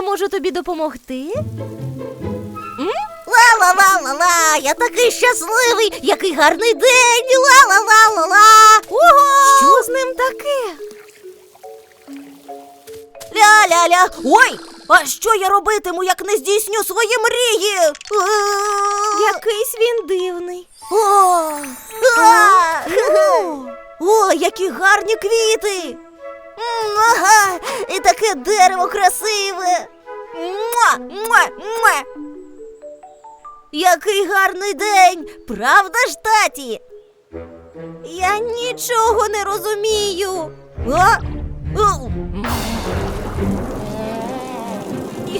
я можу тобі допомогти? Ла-ла-ла-ла-ла, я такий щасливий, який гарний день. Ла-ла-ла-ла-ла. Ого! Що з ним таке? Ля-ля-ля. Ой, а що я робитиму, як не здійсню свої мрії? Якийсь він дивний. О, а, О, які гарні квіти. Ага, і таке дерево красиве. Муа, муа, муа. Який гарний день, правда ж, таті? Я нічого не розумію. А?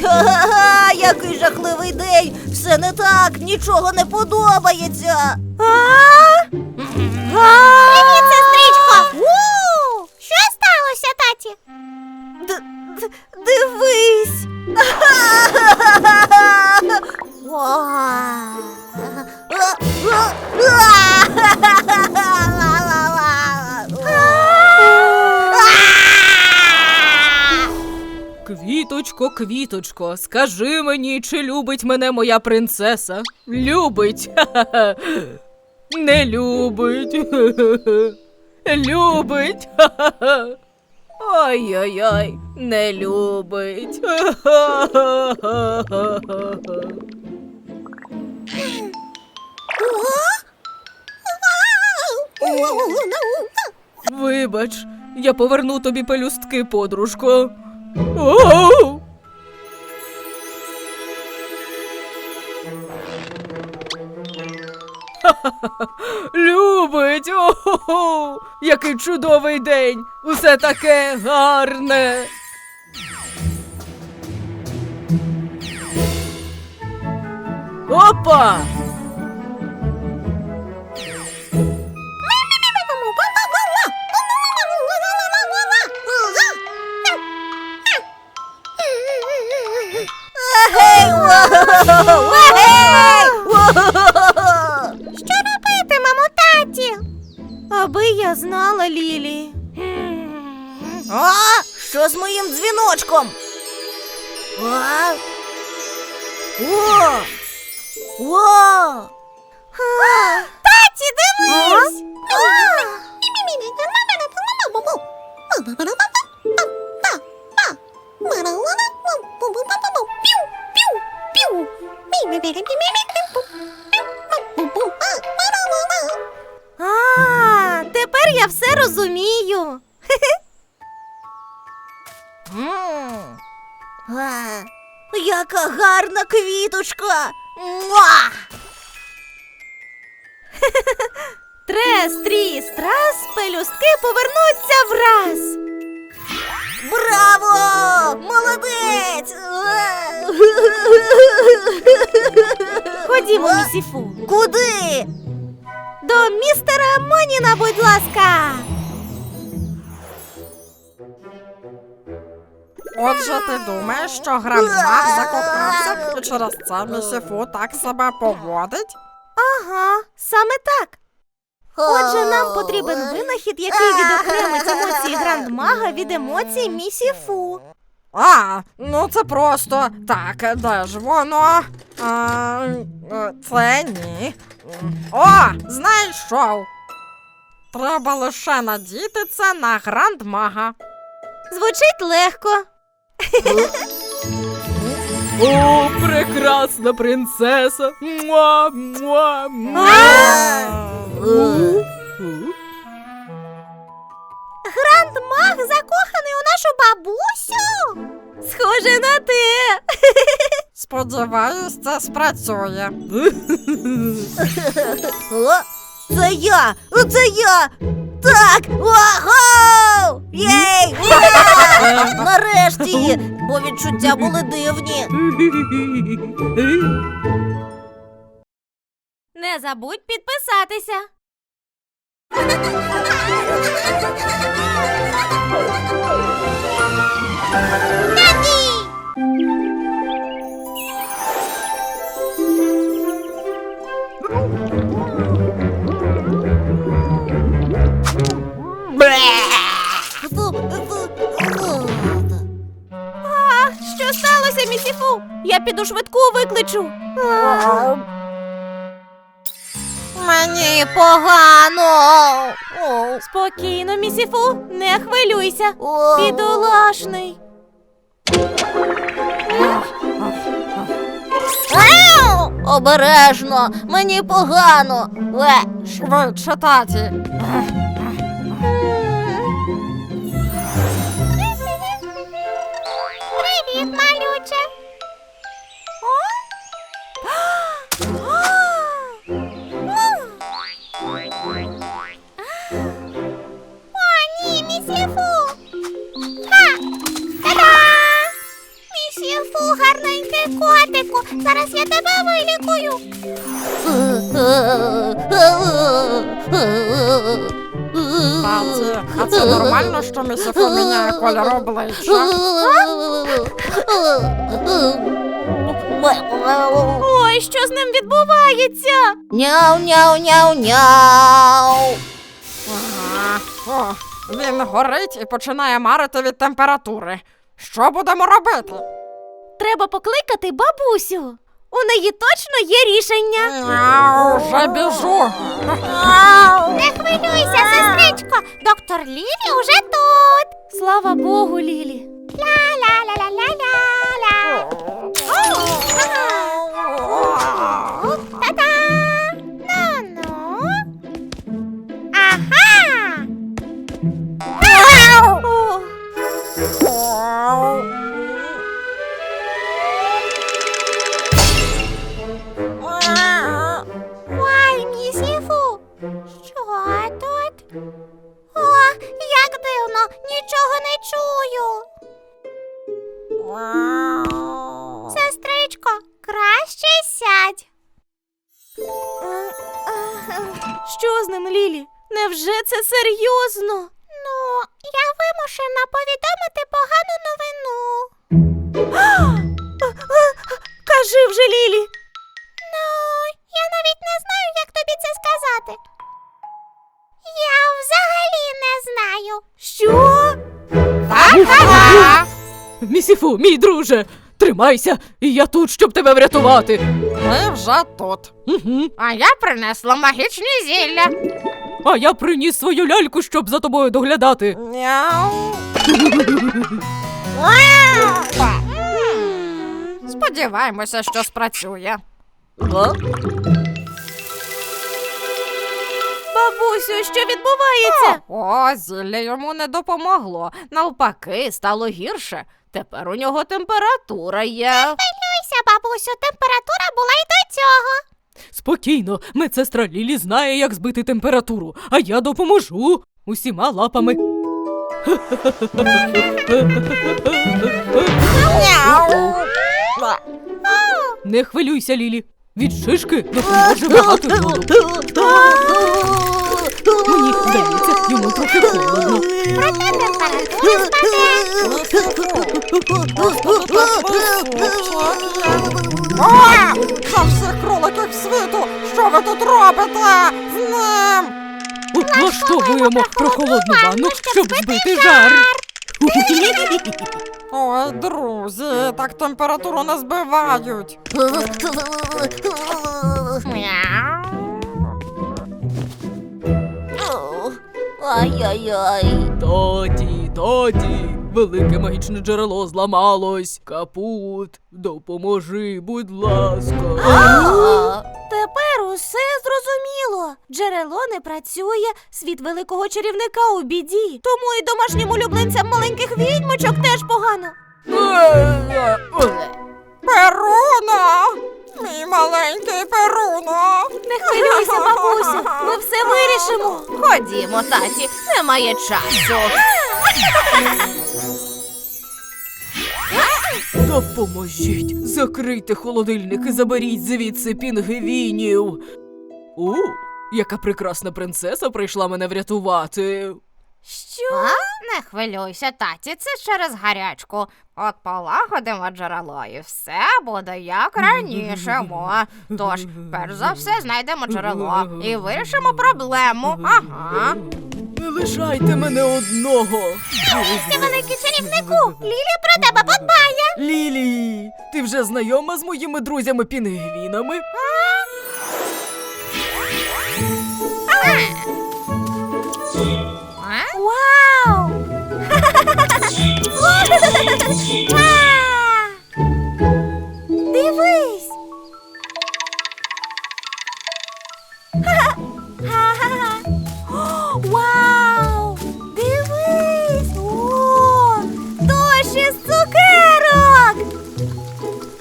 Га-га-га, який жахливий день! Все не так, нічого не подобається. Привіт, сестричко! Таті? Д- Дивись! Квіточко, квіточко, скажи мені, чи любить мене моя принцеса? Любить. Не любить. Любить. Ой-ой-ой, не любить. Вибач, я поверну тобі пелюстки, подружко. Оу! О-хо-хо! Який чудовий день! Усе таке гарне! Опа! Егей, воу, егей, знала, Лілі. А? Що з моїм дзвіночком? А? О! О! Таті, дивись! А, тепер я все розумію. А, Яка гарна квіточка! Муа! Трес, тріс, трас, пелюстки повернуться враз. Браво! Молодець! Ходімо, місіфу. Куди? До містера Моніна, будь ласка. Отже, ти думаєш, що грандмах закохався і через це місіфу так себе поводить? Ага, саме так. Отже, нам потрібен винахід, який відокремить емоції грандмага від емоцій місіфу. А, ну це просто так, де ж воно? А, це ні. О, знайшов. Треба лише надіти це на грандмага. Звучить легко. О, прекрасна принцеса! Муа, муа, муа. Грандмаг закоханий у нашу бабусю. Схоже на те. Сподіваюсь, це спрацює. О, це я! Це я! Так! Ого! Єй! Ура! Нарешті! Бо відчуття були дивні. Не забудь підписатися. Фу, викличу. Мені погано. Спокійно, місіфу, не хвилюйся. Бідолашний. Обережно, мені погано. Е, Швидше, таті. Таті, а це нормально, що місіфу міняє кольор обличчя? Ой, що з ним відбувається? Няу, няу, няу, няу. Ага. О, він горить і починає марити від температури. Що будемо робити? Треба покликати бабусю. У неї точно є рішення. Вже біжу. Не хвилюйся, сестричко. Доктор Лілі уже тут. Слава Богу, Лілі. Ля-ля-ля-ля-ля-ля. Та-да! Нічого не чую. Сестричко, краще сядь. Що з ним, Лілі? Невже це серйозно? Ну, я вимушена повідомити погану новину. Кажи вже, Лілі. Ну, я навіть не знаю, як тобі це сказати. Я взагалі не знаю. Що? Та-та-та! Місіфу, мій друже, тримайся, і я тут, щоб тебе врятувати. Ми вже тут. Угу. А я принесла магічні зілля. А я приніс свою ляльку, щоб за тобою доглядати. Мяу. Сподіваємося, що спрацює. Бабусю, що відбувається? О, зілля йому не допомогло. Навпаки, стало гірше. Тепер у нього температура є. Хвилюйся, бабусю, температура була й до цього. Спокійно, медсестра Лілі знає, як збити температуру, а я допоможу усіма лапами. Не хвилюйся, Лілі. Від шишки допоможе багато воду. Мені здається, йому трохи холодно. О! Та всіх кроликів світу! Що ви тут робите? З ним! Влаштовуємо прохолодну ванну, щоб збити жар. Ой, друзі, так температуру не збивають. Ой-ой-ой. Тоді, таті, велике магічне джерело зламалось. Капут, допоможи, будь ласка. Тепер усе зрозуміло. Джерело не працює, світ великого чарівника у біді. Тому і домашнім улюбленцям маленьких відьмочок теж погано. Перуно! Мій маленький Перуно! Не хвилюйся, бабусю, ми все вирішимо. Ходімо, таті, немає часу. Допоможіть, закрийте холодильник і заберіть звідси пінгвінів. У, яка прекрасна принцеса прийшла мене врятувати. Що? Не хвилюйся, таті, це через гарячку. От полагодимо джерело і все буде як раніше. Мо. Тож, перш за все, знайдемо джерело і вирішимо проблему. Ага. Не лишайте мене одного. Великий чарівнику, Лілі про тебе подбає. Лілі, ти вже знайома з моїми друзями пінгвінами? Вау! із цукерок!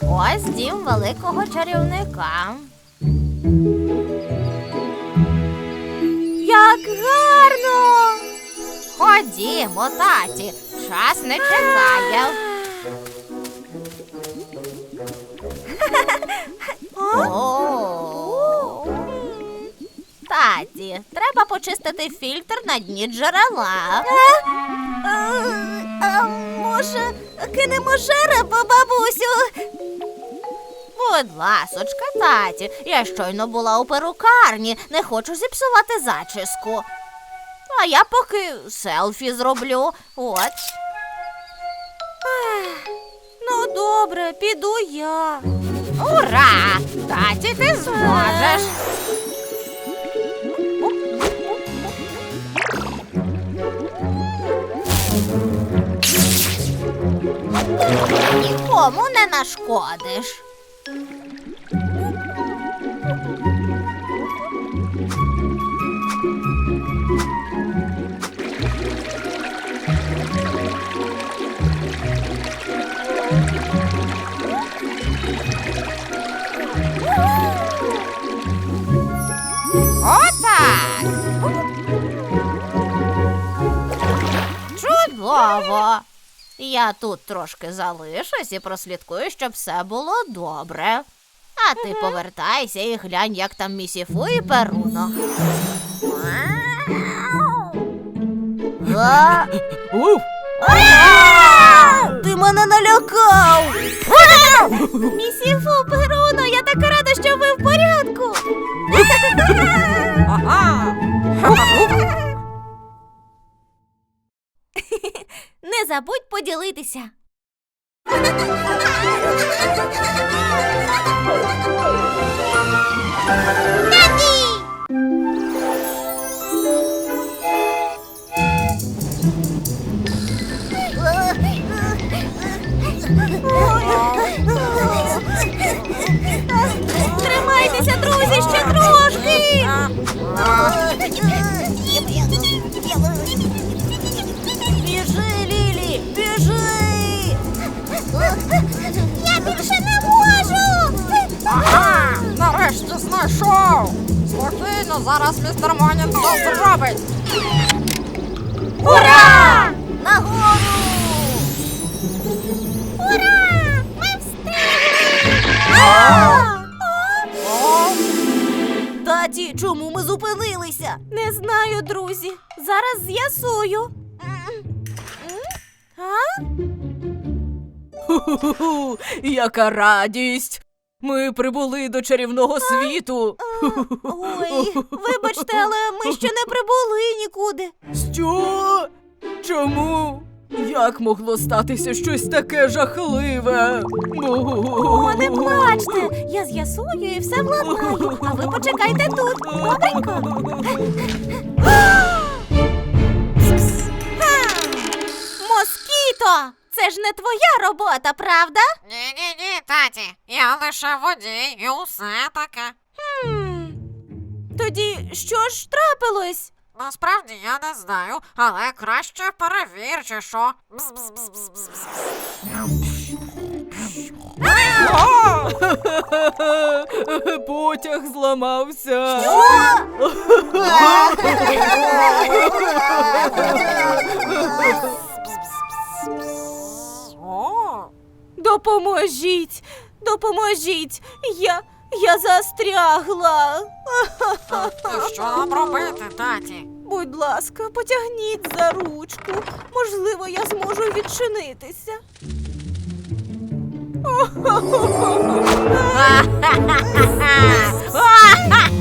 Ось дім великого чарівника. Як гарно! Ходімо, таті, час не чекає. Таті, треба почистити фільтр на дні джерела. Може, кинемо жеребо, бабусю? Будь ласочка, таті, я щойно була у перукарні, не хочу зіпсувати зачіску. А я поки селфі зроблю. От. Ну, добре, піду я. Ура! Таті, ти зможеш. Нікому не нашкодиш. Я тут трошки залишусь і прослідкую, щоб все було добре. А ти повертайся і глянь, як там місіфу і перуно. А? Ти мене налякав. Місіфу, Перуно, я така рада, що ви в порядку. забудь поділитися. Тримайтеся, зараз містер Монін все зробить. Ура! Нагору! Ура! Ми встигли! Таті, чому ми зупинилися? Не знаю, друзі. Зараз з'ясую. А? Ху-ху-ху, яка радість! Ми прибули до чарівного світу. Ой, вибачте, але ми ще не прибули нікуди. Що? Чому? Як могло статися щось таке жахливе? О, не плачте! Я з'ясую і все владнаю. А ви почекайте тут. Добренько. Це ж не твоя робота, правда? Ні-ні-ні, таті, я лише водій і усе таке. Хм. Тоді що ж трапилось? Насправді я не знаю, але краще перевір, чи що. Потяг зламався. О, Допоможіть! Допоможіть! Я. Я застрягла. що нам робити, таті? Будь ласка, потягніть за ручку. Можливо, я зможу відчинитися.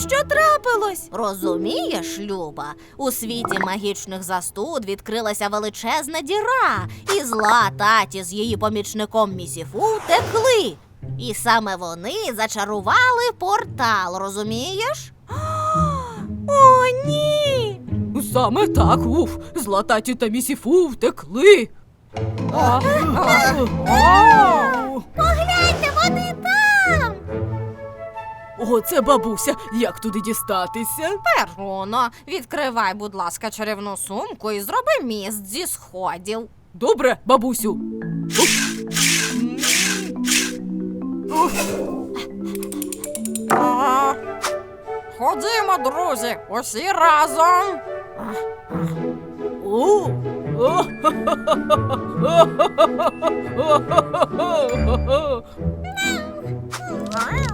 що трапилось? Розумієш, Люба, у світі магічних застуд відкрилася величезна діра, і зла таті з її помічником Місіфу втекли. І саме вони зачарували портал, розумієш? О, ні! Саме так, уф, злататі та місіфу втекли. Погляньте, вони! О, це бабуся. Як туди дістатися? Перуно, відкривай, будь ласка, чарівну сумку і зроби міст зі сходів. Добре, бабусю. Ага. Ходімо, друзі, усі разом. О!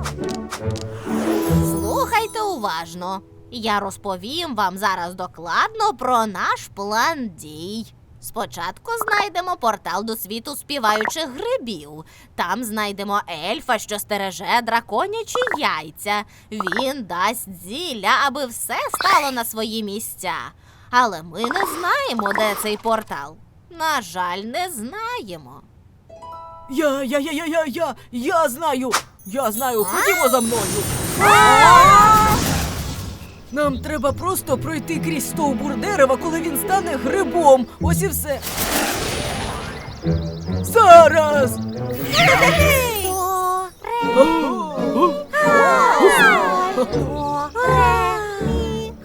Уважно. Я розповім вам зараз докладно про наш план дій. Спочатку знайдемо портал до світу співаючих грибів. Там знайдемо ельфа, що стереже драконячі яйця. Він дасть зілля, аби все стало на свої місця. Але ми не знаємо, де цей портал. На жаль, не знаємо. Я, я, я, я, я, я, я знаю. Я знаю, ходімо за мною. Нам треба просто пройти крізь стовбур дерева, коли він стане грибом. Ось і все. Зараз.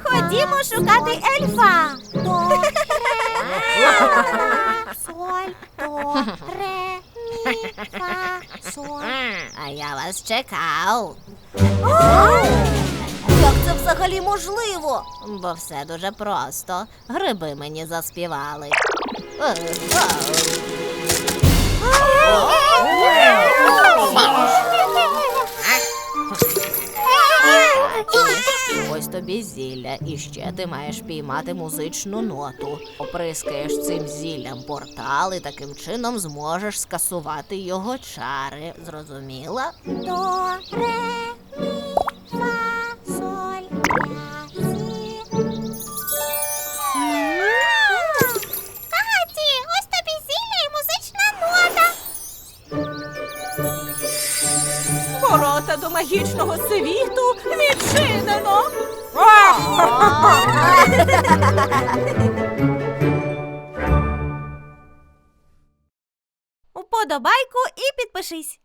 Ходімо шукати ельфа. Соль, до, ре, мі, фа, соль. А я вас чекав. Це взагалі можливо? Бо все дуже просто. Гриби мені заспівали. Е, Ось тобі зілля, і ще ти маєш піймати музичну ноту. Оприскаєш цим зіллям портал і таким чином зможеш скасувати його чари. Зрозуміла? До, магічного світу відчинено. Уподобайку і підпишись.